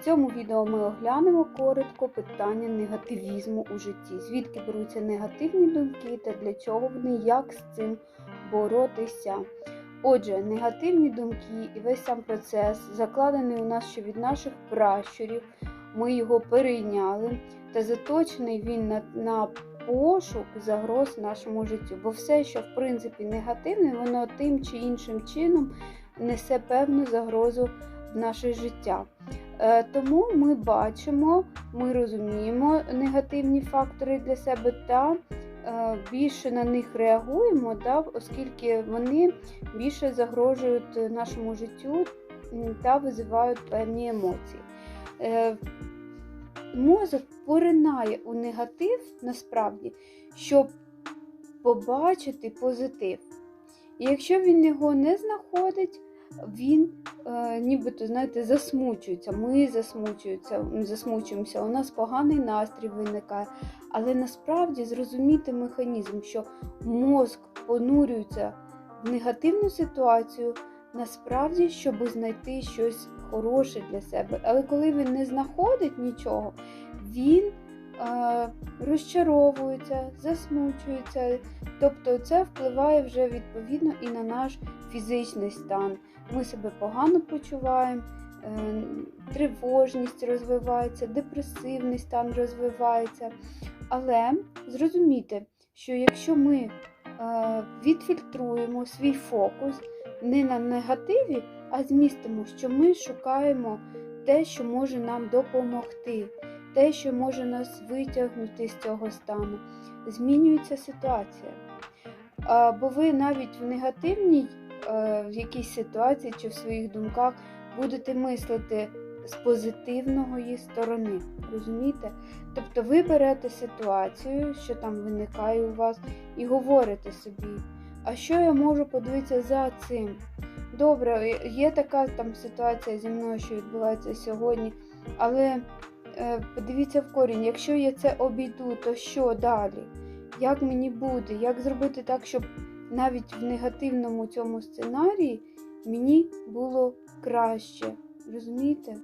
В цьому відео ми оглянемо коротко питання негативізму у житті, звідки беруться негативні думки та для чого вони, як з цим боротися. Отже, негативні думки і весь сам процес закладений у нас ще від наших пращурів. Ми його перейняли, та заточений він на, на пошук загроз нашому життю. Бо все, що в принципі негативне, воно тим чи іншим чином несе певну загрозу в наше життя. Е, Тому ми бачимо, ми розуміємо негативні фактори для себе та е, більше на них реагуємо, да, оскільки вони більше загрожують нашому життю та визивають певні емоції. Е, Мозок поринає у негатив насправді, щоб побачити позитив. І якщо він його не знаходить, він е, нібито, знаєте, засмучується. Ми засмучуємося, засмучуємося, у нас поганий настрій виникає. Але насправді зрозуміти механізм, що мозк понурюється в негативну ситуацію, насправді, щоб знайти щось хороше для себе. Але коли він не знаходить нічого, він е, розчаровується, засмучується. Тобто це впливає вже відповідно і на наш фізичний стан. Ми себе погано почуваємо, е, тривожність розвивається, депресивний стан розвивається. Але зрозумійте, що якщо ми е, відфільтруємо свій фокус не на негативі, а змістимо, що ми шукаємо те, що може нам допомогти, те, що може нас витягнути з цього стану, змінюється ситуація. Бо ви навіть в негативній е, в якійсь ситуації чи в своїх думках будете мислити з позитивної сторони. Розумієте? Тобто ви берете ситуацію, що там виникає у вас, і говорите собі, а що я можу подивитися за цим? Добре, є така там ситуація зі мною, що відбувається сьогодні, але подивіться в корінь, якщо я це обійду, то що далі? Як мені буде? Як зробити так, щоб навіть в негативному цьому сценарії мені було краще? Розумієте?